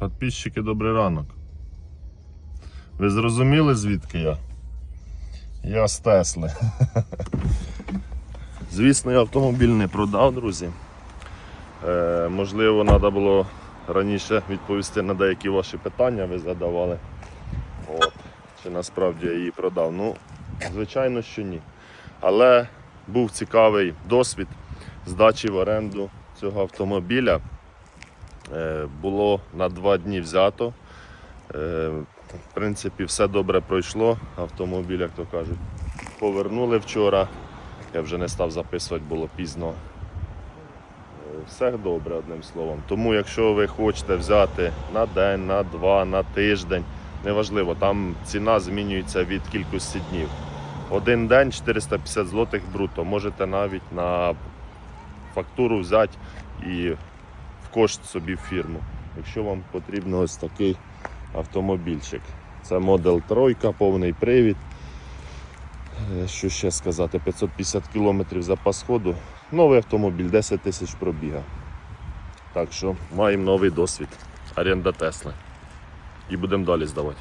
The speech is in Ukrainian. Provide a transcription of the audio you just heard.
Підписчики, добрий ранок. Ви зрозуміли, звідки я? Я з Тесли. Звісно, я автомобіль не продав, друзі. Е, можливо, треба було раніше відповісти на деякі ваші питання, ви задавали. От. Чи насправді я її продав? Ну, звичайно, що ні. Але був цікавий досвід здачі в оренду цього автомобіля. Е, Було на два дні взято. Е, В принципі, все добре пройшло. Автомобіль, як то кажуть, повернули вчора. Я вже не став записувати, було пізно. Е, Все добре, одним словом. Тому, якщо ви хочете взяти на день, на два, на тиждень, неважливо, там ціна змінюється від кількості днів. Один день 450 злотих бруто. Можете навіть на фактуру взяти і в кошт собі фірму. Якщо вам потрібен ось такий автомобільчик. Це модел тройка, повний привід. Е, Що ще сказати? 550 км запас ходу. Новий автомобіль, 10 тисяч пробіга. Так що маємо новий досвід. Аренда Тесли. І будемо далі здавати.